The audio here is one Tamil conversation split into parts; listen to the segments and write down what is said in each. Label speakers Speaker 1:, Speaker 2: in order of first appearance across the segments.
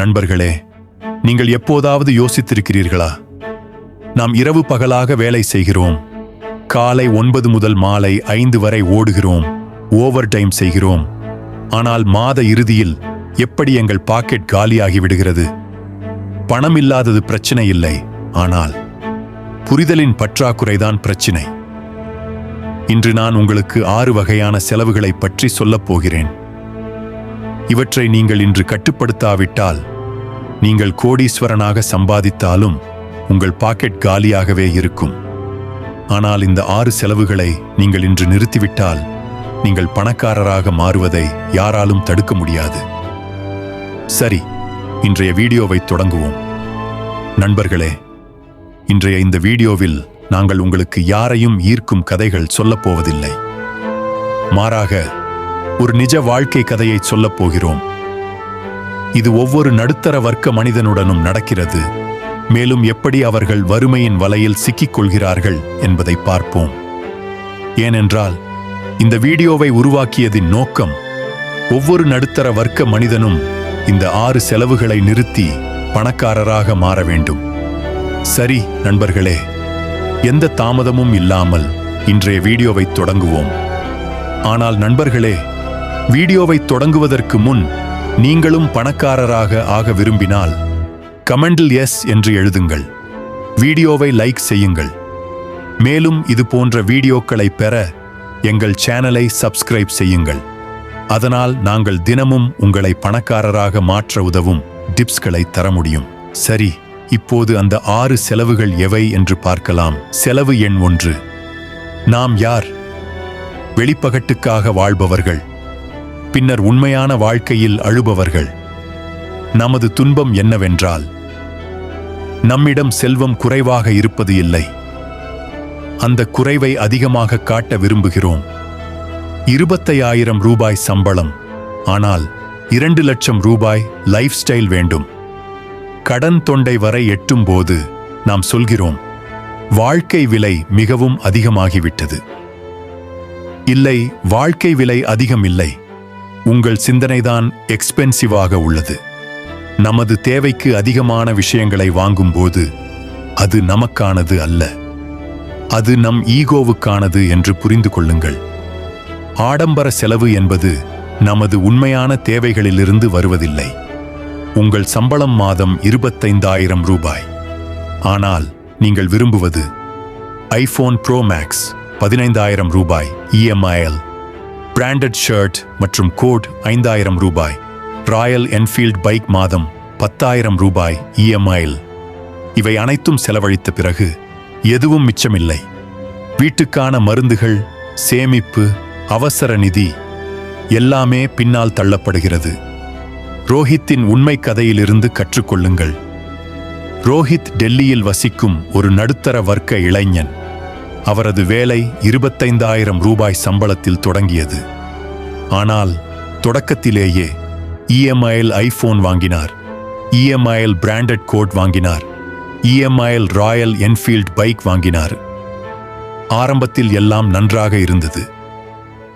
Speaker 1: நண்பர்களே நீங்கள் எப்போதாவது யோசித்திருக்கிறீர்களா? நாம் இரவு பகலாக வேலை செய்கிறோம். காலை ஒன்பது முதல் மாலை ஐந்து வரை ஓடுகிறோம். ஓவர் டைம் செய்கிறோம். ஆனால் மாத இறுதியில் எப்படி எங்கள் பாக்கெட் காலியாகி விடுகிறது பணம் இல்லாதது பிரச்சனை இல்லை. ஆனால் புரிதலின் பற்றாக்குறைதான் பிரச்சினை. இன்று நான் உங்களுக்கு ஆறு வகையான செலவுகளை பற்றி சொல்லப் போகிறேன். இவற்றை நீங்கள் இன்று கட்டுப்படுத்தாவிட்டால் நீங்கள் கோடீஸ்வரனாக சம்பாதித்தாலும் உங்கள் பாக்கெட் காலியாகவே இருக்கும். ஆனால் இந்த ஆறு செலவுகளை நீங்கள் இன்று நிறுத்திவிட்டால் நீங்கள் பணக்காரராக மாறுவதை யாராலும் தடுக்க முடியாது. சரி இன்றைய வீடியோவை தொடங்குவோம். நண்பர்களே இன்றைய இந்த வீடியோவில் நாங்கள் உங்களுக்கு யாரையும் ஈர்க்கும் கதைகள் சொல்லப் போவதில்லை. மாறாக ஒரு நிஜ வாழ்க்கை கதையை சொல்லப் போகிறோம். இது ஒவ்வொரு நடுத்தர வர்க்க மனிதனுடனும் நடக்கிறது. மேலும் எப்படி அவர்கள் வறுமையின் வலையில் சிக்கிக் கொள்கிறார்கள் என்பதை பார்ப்போம். ஏனென்றால் இந்த வீடியோவை உருவாக்கியதின் நோக்கம் ஒவ்வொரு நடுத்தர வர்க்க மனிதனும் இந்த ஆறு செலவுகளை நிறுத்தி பணக்காரராக மாற வேண்டும். சரி நண்பர்களே எந்த தாமதமும் இல்லாமல் இன்றைய வீடியோவை தொடங்குவோம். ஆனால் நண்பர்களே வீடியோவை தொடங்குவதற்கு முன் நீங்களும் பணக்காரராக ஆக விரும்பினால் கமெண்டில் எஸ் என்று எழுதுங்கள். வீடியோவை லைக் செய்யுங்கள். மேலும் இது போன்ற வீடியோக்களை பெற எங்கள் சேனலை சப்ஸ்கிரைப் செய்யுங்கள். அதனால் நாங்கள் தினமும் உங்களை பணக்காரராக மாற்ற உதவும் டிப்ஸ்களை தர முடியும். சரி இப்போது அந்த ஆறு செலவுகள் எவை என்று பார்க்கலாம். செலவு எண் ஒன்று. நாம் யார்? வெளிப்பகட்டுக்காக வாழ்பவர்கள். பின்னர் உண்மையான வாழ்க்கையில் அழுபவர்கள். நமது துன்பம் என்னவென்றால் நம்மிடம் செல்வம் குறைவாக இருப்பது இல்லை. அந்த குறைவை அதிகமாக காட்ட விரும்புகிறோம். இருபத்தையாயிரம் ரூபாய் சம்பளம் ஆனால் இரண்டு லட்சம் ரூபாய் லைஃப் ஸ்டைல் வேண்டும். கடன் தொண்டை வரை எட்டும் போது நாம் சொல்கிறோம் வாழ்க்கை விலை மிகவும் அதிகமாகிவிட்டது. இல்லை வாழ்க்கை விலை அதிகம் இல்லை. உங்கள் சிந்தனைதான் எக்ஸ்பென்சிவாக உள்ளது. நமது தேவைக்கு அதிகமான விஷயங்களை வாங்கும்போது அது நமக்கானது அல்ல. அது நம் ஈகோவுக்கானது என்று புரிந்து கொள்ளுங்கள். ஆடம்பர செலவு என்பது நமது உண்மையான தேவைகளிலிருந்து வருவதில்லை. உங்கள் சம்பளம் மாதம் இருபத்தைந்தாயிரம் ரூபாய். ஆனால் நீங்கள் விரும்புவது ஐபோன் ப்ரோ மேக்ஸ் பதினைந்தாயிரம் ரூபாய் இஎம்ஐஎல் பிராண்டட் ஷர்ட் மற்றும் கோட் ஐந்தாயிரம் ரூபாய். ராயல் என்ஃபீல்ட் பைக் மாதம் பத்தாயிரம் ரூபாய் இஎம்ஐயில் இவை அனைத்தும் செலவழித்த பிறகு எதுவும் மிச்சமில்லை. வீட்டுக்கான மருந்துகள் சேமிப்பு அவசர நிதி எல்லாமே பின்னால் தள்ளப்படுகிறது. ரோஹித்தின் உண்மை கதையிலிருந்து கற்றுக்கொள்ளுங்கள். ரோஹித் டெல்லியில் வசிக்கும் ஒரு நடுத்தர வர்க்க இளைஞன். அவரது வேலை இருபத்தைந்தாயிரம் ரூபாய் சம்பளத்தில் தொடங்கியது. ஆனால் தொடக்கத்திலேயே இஎம்ஐஎல் ஐபோன் வாங்கினார். இஎம்ஐஎல் பிராண்டட் கோட் வாங்கினார். இஎம்ஐஎல் ராயல் என்ஃபீல்ட் பைக் வாங்கினார். ஆரம்பத்தில் எல்லாம் நன்றாக இருந்தது.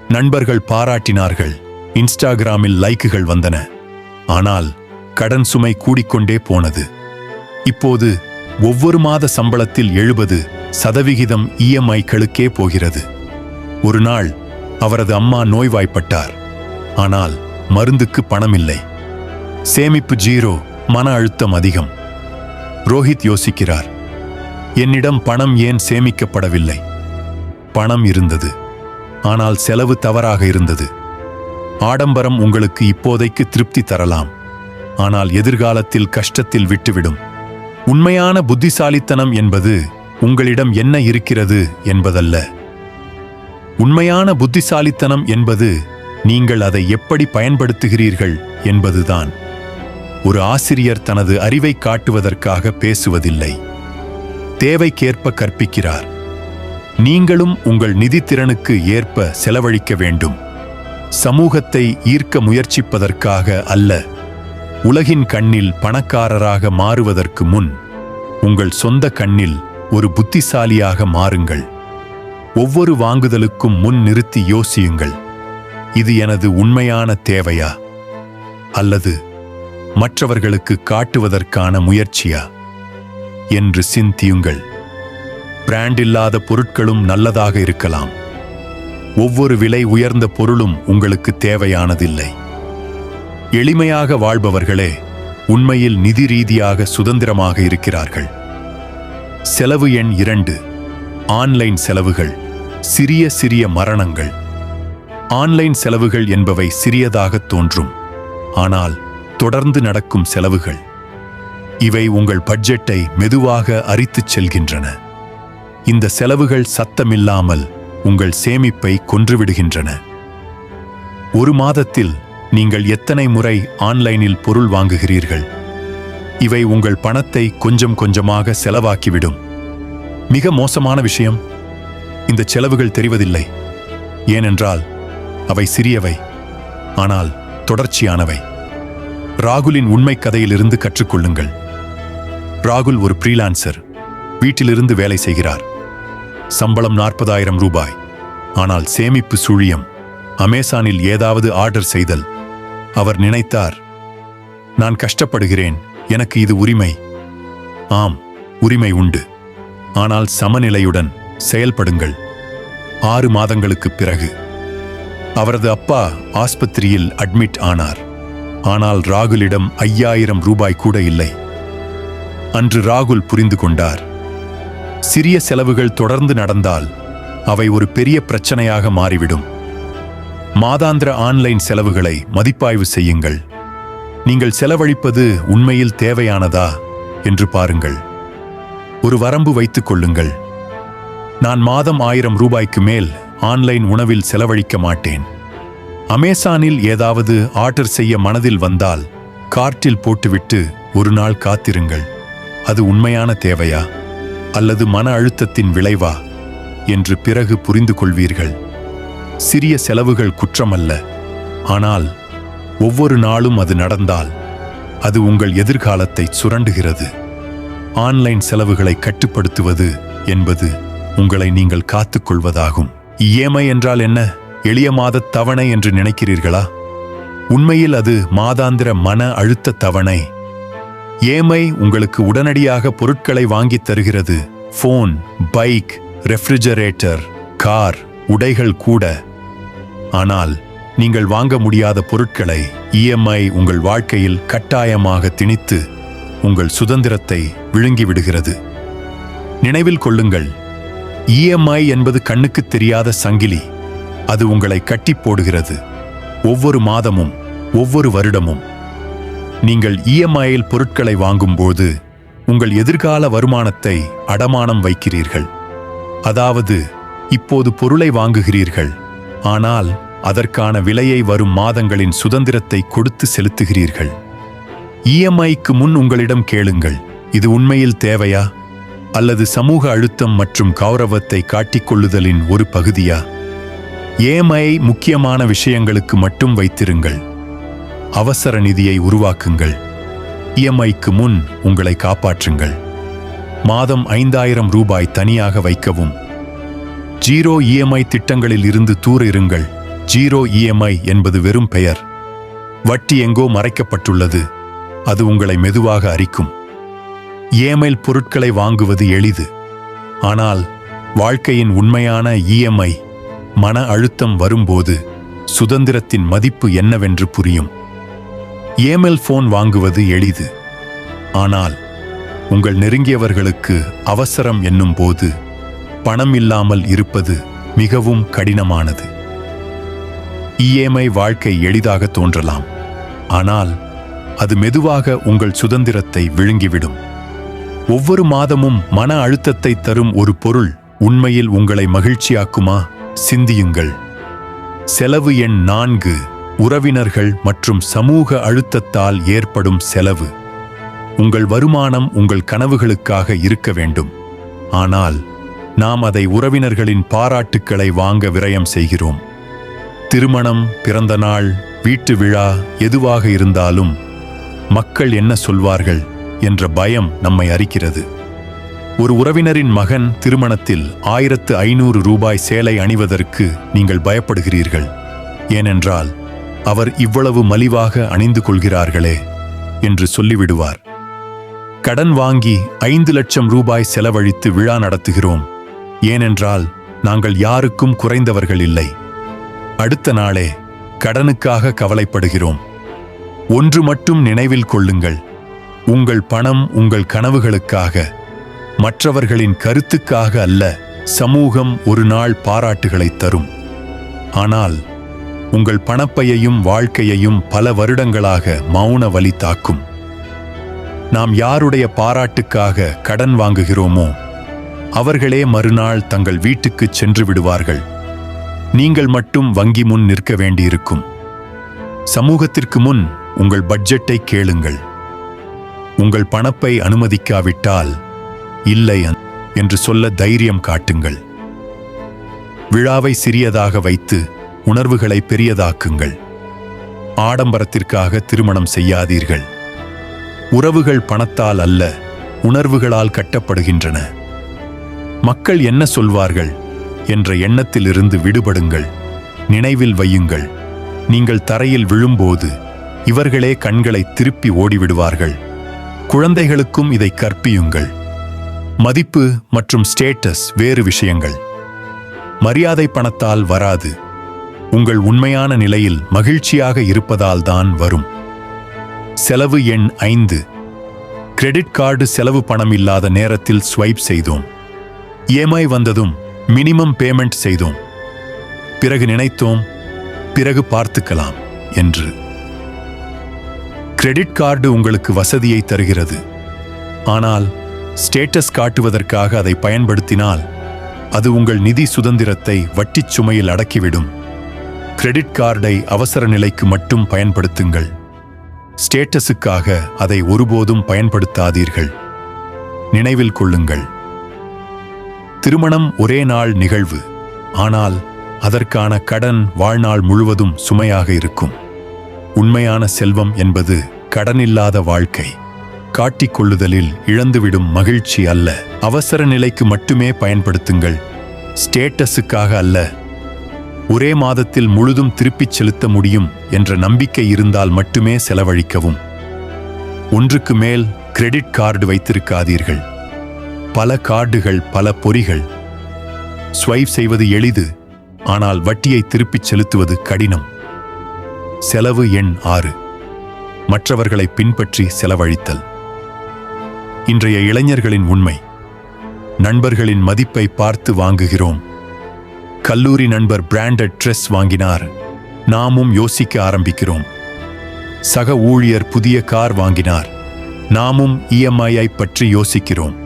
Speaker 1: நண்பர்கள் பாராட்டினார்கள். இன்ஸ்டாகிராமில் லைக்குகள் வந்தன. ஆனால் கடன் சுமை கூடிக்கொண்டே போனது. இப்போது ஒவ்வொரு மாத சம்பளத்தில் எழுபது சதவிகிதம் இஎம்ஐக்களுக்கே போகிறது. ஒரு நாள் அவரது அம்மா நோய்வாய்ப்பட்டார். ஆனால் மருந்துக்கு பணம் இல்லை சேமிப்பு ஜீரோ மன அழுத்தம் அதிகம். ரோஹித் யோசிக்கிறார். என்னிடம் பணம் ஏன் சேமிக்கப்படவில்லை? பணம் இருந்தது. ஆனால் செலவு தவறாக இருந்தது. ஆடம்பரம் உங்களுக்கு இப்போதைக்கு திருப்தி தரலாம். ஆனால் எதிர்காலத்தில் கஷ்டத்தில் விட்டுவிடும். உண்மையான புத்திசாலித்தனம் என்பது உங்களிடம் என்ன இருக்கிறது என்பதல்ல. உண்மையான புத்திசாலித்தனம் என்பது நீங்கள் அதை எப்படி பயன்படுத்துகிறீர்கள் என்பதுதான். ஒரு ஆசிரியர் தனது அறிவை காட்டுவதற்காக பேசுவதில்லை. தேவைக்கேற்ப கற்பிக்கிறார். நீங்களும் உங்கள் நிதித்திறனுக்கு ஏற்ப செலவழிக்க வேண்டும். சமூகத்தை ஈர்க்க முயற்சிப்பதற்காக அல்ல. உலகின் கண்ணில் பணக்காரராக மாறுவதற்கு முன் உங்கள் சொந்த கண்ணில் ஒரு புத்திசாலியாக மாறுங்கள். ஒவ்வொரு வாங்குதலுக்கும் முன் நிறுத்தி யோசியுங்கள். இது எனது உண்மையான தேவையா? அல்லது மற்றவர்களுக்கு காட்டுவதற்கான முயற்சியா? என்று சிந்தியுங்கள். பிராண்ட் இல்லாத பொருட்களும் நல்லதாக இருக்கலாம். ஒவ்வொரு விலை உயர்ந்த பொருளும் உங்களுக்கு தேவையானதில்லை. எளிமையாக வாழ்பவர்களே உண்மையில் நிதி ரீதியாக சுதந்திரமாக இருக்கிறார்கள். செலவு எண் இரண்டு ஆன்லைன் செலவுகள் சிறிய சிறிய மரணங்கள். ஆன்லைன் செலவுகள் என்பவை சிறியதாகத் தோன்றும் ஆனால் தொடர்ந்து நடக்கும் செலவுகள். இவை உங்கள் பட்ஜெட்டை மெதுவாக அரித்துச் செல்கின்றன. இந்த செலவுகள் சத்தமில்லாமல் உங்கள் சேமிப்பை கொன்றுவிடுகின்றன. ஒரு மாதத்தில் நீங்கள் எத்தனை முறை ஆன்லைனில் பொருள் வாங்குகிறீர்கள்? இவை உங்கள் பணத்தை கொஞ்சம் கொஞ்சமாக செலவாக்கிவிடும். மிக மோசமான விஷயம். இந்த செலவுகள் தெரிவதில்லை. ஏனென்றால் அவை சிறியவை. ஆனால் தொடர்ச்சியானவை. ராகுலின் உண்மை கதையிலிருந்து கற்றுக்கொள்ளுங்கள். ராகுல் ஒரு ஃப்ரீலான்சர் வீட்டிலிருந்து வேலை செய்கிறார். சம்பளம் நாற்பதாயிரம் ரூபாய். ஆனால் சேமிப்பு சுழியம். அமேசானில் ஏதாவது ஆர்டர் செய்தல். அவர் நினைத்தார். நான் கஷ்டப்படுகிறேன். எனக்கு இது உரிமை. ஆம் உரிமை உண்டு. ஆனால் சமநிலையுடன் செயல்படுங்கள். ஆறு மாதங்களுக்குப் பிறகு. அவரது அப்பா ஆஸ்பத்திரியில் அட்மிட் ஆனார். ஆனால் ராகுலிடம் ஐயாயிரம் ரூபாய் கூட இல்லை. அன்று ராகுல் புரிந்து கொண்டார். சிறிய செலவுகள் தொடர்ந்து நடந்தால் அவை ஒரு பெரிய பிரச்சனையாக மாறிவிடும். மாதாந்திர ஆன்லைன் செலவுகளை மதிப்பாய்வு செய்யுங்கள். நீங்கள் செலவழிப்பது உண்மையில் தேவையானதா என்று பாருங்கள். ஒரு வரம்பு வைத்துக் கொள்ளுங்கள். நான் மாதம் ஆயிரம் ரூபாய்க்கு மேல் ஆன்லைன் உணவில் செலவழிக்க மாட்டேன். அமேசானில் ஏதாவது ஆர்டர் செய்ய மனதில் வந்தால் கார்ட்டில் போட்டுவிட்டு ஒரு நாள் காத்திருங்கள். அது உண்மையான தேவையா? அல்லது மன அழுத்தத்தின் விளைவா? என்று பிறகு புரிந்து கொள்வீர்கள். சிறிய செலவுகள் குற்றமல்ல. ஆனால் ஒவ்வொரு நாளும் அது நடந்தால் அது உங்கள் எதிர்காலத்தை சுரண்டுகிறது. ஆன்லைன் செலவுகளை கட்டுப்படுத்துவது என்பது உங்களை நீங்கள் காத்துக்கொள்வதாகும் இஎம்ஐ என்றால் என்ன? எளிய மாத தவணை என்று நினைக்கிறீர்களா? உண்மையில் அது மாதாந்திர மன அழுத்த தவணை. ஏமை உங்களுக்கு உடனடியாக பொருட்களை வாங்கித் தருகிறது. Phone bike refrigerator car. உடைகள் கூட. ஆனால் நீங்கள் வாங்க முடியாத பொருட்களை இஎம்ஐ உங்கள் வாழ்க்கையில் கட்டாயமாக திணித்து உங்கள் சுதந்திரத்தை விழுங்கிவிடுகிறது நினைவில் கொள்ளுங்கள் இஎம்ஐ என்பது கண்ணுக்கு தெரியாத சங்கிலி. அது உங்களை கட்டிப் போடுகிறது. ஒவ்வொரு மாதமும் ஒவ்வொரு வருடமும். நீங்கள் இஎம்ஐயில் பொருட்களை வாங்கும்போது உங்கள் எதிர்கால வருமானத்தை அடமானம் வைக்கிறீர்கள். அதாவது இப்போது பொருளை வாங்குகிறீர்கள். ஆனால் அதற்கான விலையை வரும் மாதங்களின் சுதந்திரத்தை கொடுத்து செலுத்துகிறீர்கள். இஎம்ஐக்கு முன் உங்களிடம் கேளுங்கள் இது உண்மையில் தேவையா? அல்லது சமூக அழுத்தம் மற்றும் கௌரவத்தை காட்டிக்கொள்ளுதலின் ஒரு பகுதியா? ஏஎம்ஐ முக்கியமான விஷயங்களுக்கு மட்டும் வைத்திருங்கள். அவசர நிதியை உருவாக்குங்கள். இஎம்ஐக்கு முன் உங்களை காப்பாற்றுங்கள். மாதம் ஐந்தாயிரம் ரூபாய் தனியாக வைக்கவும். ஜீரோ இஎம்ஐ திட்டங்களில் இருந்து தூர இருங்கள். ஜீரோ இஎம்ஐ என்பது வெறும் பெயர். வட்டி எங்கோ மறைக்கப்பட்டுள்ளது. அது உங்களை மெதுவாக அரிக்கும். ஏமைல் பொருட்களை வாங்குவது எளிது. ஆனால் வாழ்க்கையின் உண்மையான இஎம்ஐ மன அழுத்தம் வரும்போது சுதந்திரத்தின் மதிப்பு என்னவென்று புரியும். ஏமெல் போன் வாங்குவது எளிது. ஆனால் உங்கள் நெருங்கியவர்களுக்கு அவசரம் என்னும் போது பணம் இல்லாமல் இருப்பது மிகவும் கடினமானது. இஎம்ஐ வாழ்க்கை எளிதாக தோன்றலாம். ஆனால் அது மெதுவாக உங்கள் சுதந்திரத்தை விழுங்கிவிடும். ஒவ்வொரு மாதமும் மன அழுத்தத்தை தரும் ஒரு பொருள் உண்மையில் உங்களை மகிழ்ச்சியாக்குமா? சிந்தியுங்கள். செலவு எண் நான்கு உறவினர்கள் மற்றும் சமூக அழுத்தத்தால் ஏற்படும் செலவு. உங்கள் வருமானம் உங்கள் கனவுகளுக்காக இருக்க வேண்டும். ஆனால் நாம் அதை உறவினர்களின் பாராட்டுக்களை வாங்க விரயம் செய்கிறோம். திருமணம் பிறந்த நாள் வீட்டு விழா எதுவாக இருந்தாலும் மக்கள் என்ன சொல்வார்கள் என்ற பயம் நம்மை அறிக்கிறது ஒரு உறவினரின் மகன் திருமணத்தில் ஆயிரத்து ஐநூறு ரூபாய் சேலை அணிவதற்கு நீங்கள் பயப்படுகிறீர்கள். ஏனென்றால் அவர் இவ்வளவு மலிவாக அணிந்து கொள்கிறார்களே என்று சொல்லிவிடுவார். கடன் வாங்கி ஐந்து லட்சம் ரூபாய் செலவழித்து விழா நடத்துகிறோம். ஏனென்றால் நாங்கள் யாருக்கும் குறைந்தவர்கள் இல்லை. அடுத்த நாளே கடனுக்காக கவலைப்படுகிறோம். ஒன்று மட்டும் நினைவில் கொள்ளுங்கள். உங்கள் பணம் உங்கள் கனவுகளுக்காக மற்றவர்களின் கருத்துக்காக அல்ல சமூகம் ஒரு நாள் பாராட்டுகளை தரும். ஆனால் உங்கள் பணப்பையையும் வாழ்க்கையையும் பல வருடங்களாக மௌன வலி தாக்கும். நாம் யாருடைய பாராட்டுக்காக கடன் வாங்குகிறோமோ அவர்களே மறுநாள் தங்கள் வீட்டுக்குச் சென்று விடுவார்கள் நீங்கள் மட்டும் வங்கி முன் நிற்க வேண்டியிருக்கும். சமூகத்திற்கு முன் உங்கள் பட்ஜெட்டை கேளுங்கள். உங்கள் பணப்பை அனுமதிக்காவிட்டால் இல்லை என்று சொல்ல தைரியம் காட்டுங்கள். விழாவை சிறியதாக வைத்து உணர்வுகளை பெரியதாக்குங்கள். ஆடம்பரத்திற்காக திருமணம் செய்யாதீர்கள். உறவுகள் பணத்தால் அல்ல உணர்வுகளால் கட்டப்படுகின்றன. மக்கள் என்ன சொல்வார்கள் என்ற எண்ணத்திலிருந்து விடுபடுங்கள். நினைவில் வையுங்கள். நீங்கள் தரையில் விழும்போது இவர்களே கண்களை திருப்பி ஓடிவிடுவார்கள். குழந்தைகளுக்கும் இதை கற்பியுங்கள். மதிப்பு மற்றும் ஸ்டேட்டஸ் வேறு விஷயங்கள். மரியாதை பணத்தால் வராது. உங்கள் உண்மையான நிலையில் மகிழ்ச்சியாக இருப்பதால் தான் வரும். செலவு எண் ஐந்து. கிரெடிட் கார்டு செலவு பணம் இல்லாத நேரத்தில் ஸ்வைப் செய்தோம். ஏமாய் வந்ததும் மினிமம் பேமெண்ட் செய்தோம். பிறகு நினைத்தோம் பிறகு பார்த்துக்கலாம் என்று. கிரெடிட் கார்டு உங்களுக்கு வசதியை தருகிறது. ஆனால் ஸ்டேட்டஸ் காட்டுவதற்காக அதை பயன்படுத்தினால் அது உங்கள் நிதி சுதந்திரத்தை வட்டிச் சுமையில் அடக்கிவிடும். கிரெடிட் கார்டை அவசர நிலைக்கு மட்டும் பயன்படுத்துங்கள். ஸ்டேட்டஸுக்காக அதை ஒருபோதும் பயன்படுத்தாதீர்கள். நினைவில் கொள்ளுங்கள். திருமணம் ஒரே நாள் நிகழ்வு. ஆனால் அதற்கான கடன் வாழ்நாள் முழுவதும் சுமையாக இருக்கும். உண்மையான செல்வம் என்பது கடனில்லாத வாழ்க்கை. காட்டிக்கொள்ளுதலில் இழந்துவிடும் மகிழ்ச்சி அல்ல. அவசர நிலைக்கு மட்டுமே பயன்படுத்துங்கள். ஸ்டேட்டஸுக்காக அல்ல. ஒரே மாதத்தில் முழுதும் திருப்பிச் செலுத்த முடியும் என்ற நம்பிக்கை இருந்தால் மட்டுமே செலவழிக்கவும். ஒன்றுக்கு மேல் கிரெடிட் கார்டு வைத்திருக்காதீர்கள். பல கார்டுகள் பல பொறிகள். ஸ்வைப் செய்வது எளிது ஆனால் வட்டியை திருப்பிச் செலுத்துவது கடினம். செலவு எண் ஆறு. மற்றவர்களை பின்பற்றி செலவழித்தல். இன்றைய இளைஞர்களின் உண்மை. நண்பர்களின் மதிப்பை பார்த்து வாங்குகிறோம். கல்லூரி நண்பர் பிராண்டட் ட்ரெஸ் வாங்கினார். நாமும் யோசிக்க ஆரம்பிக்கிறோம். சக ஊழியர் புதிய கார் வாங்கினார். நாமும் இஎம்ஐயை பற்றி யோசிக்கிறோம்.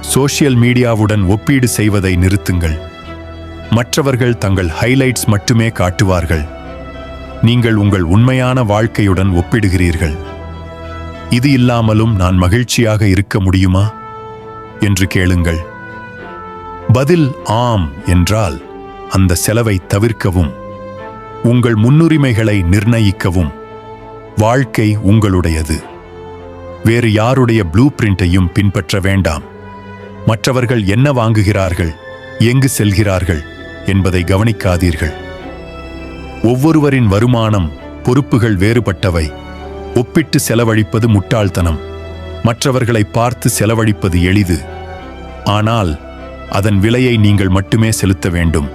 Speaker 1: சோஷியல் மீடியாவுடன் ஒப்பீடு செய்வதை நிறுத்துங்கள். மற்றவர்கள் தங்கள் ஹைலைட்ஸ் மட்டுமே காட்டுவார்கள். நீங்கள் உங்கள் உண்மையான வாழ்க்கையுடன் ஒப்பிடுகிறீர்கள். இது இல்லாமலும் நான் மகிழ்ச்சியாக இருக்க முடியுமா? என்று கேளுங்கள். பதில் ஆம் என்றால் அந்த செலவை தவிர்க்கவும் உங்கள் முன்னுரிமைகளை நிர்ணயிக்கவும். வாழ்க்கை உங்களுடையது. வேறு யாருடைய ப்ளூ பிரிண்டையும் பின்பற்ற வேண்டாம். மற்றவர்கள் என்ன வாங்குகிறார்கள்? எங்கு செல்கிறார்கள்? என்பதை கவனிக்காதீர்கள். ஒவ்வொருவரின் வருமானம் பொறுப்புகள் வேறுபட்டவை. ஒப்பிட்டு செலவழிப்பது முட்டாள்தனம். மற்றவர்களை பார்த்து செலவழிப்பது எளிது. ஆனால் அதன் விலையை நீங்கள் மட்டுமே செலுத்த வேண்டும்.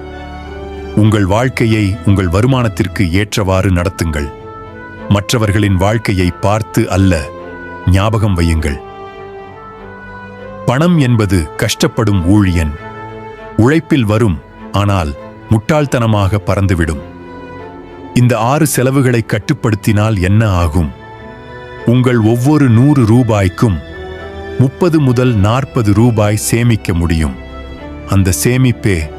Speaker 1: உங்கள் வாழ்க்கையை உங்கள் வருமானத்திற்கு ஏற்றவாறு நடத்துங்கள். மற்றவர்களின் வாழ்க்கையை பார்த்து அல்ல ஞாபகம் வையுங்கள். பணம் என்பது கஷ்டப்படும் ஊழியன். உழைப்பில் வரும் ஆனால் முட்டாள்தனமாக பறந்துவிடும். இந்த ஆறு செலவுகளை கட்டுப்படுத்தினால் என்ன ஆகும்? உங்கள் ஒவ்வொரு நூறு ரூபாய்க்கும் முப்பது முதல் நாற்பது ரூபாய் சேமிக்க முடியும். அந்த சேமிப்பே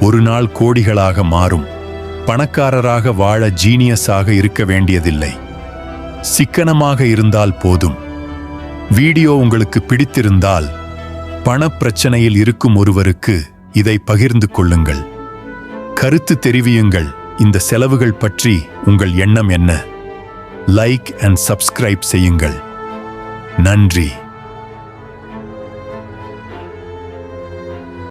Speaker 1: ஒரு நாள் கோடிகளாக மாறும். பணக்காரராக வாழ ஜீனியஸாக இருக்க வேண்டியதில்லை. சிக்கனமாக இருந்தால் போதும். வீடியோ உங்களுக்கு பிடித்திருந்தால் பணப்பிரச்சனையில் இருக்கும் ஒருவருக்கு இதை பகிர்ந்து கொள்ளுங்கள். கருத்து தெரிவியுங்கள். இந்த செலவுகள் பற்றி உங்கள் எண்ணம் என்ன? லைக் அண்ட் சப்ஸ்கிரைப் செய்யுங்கள். நன்றி.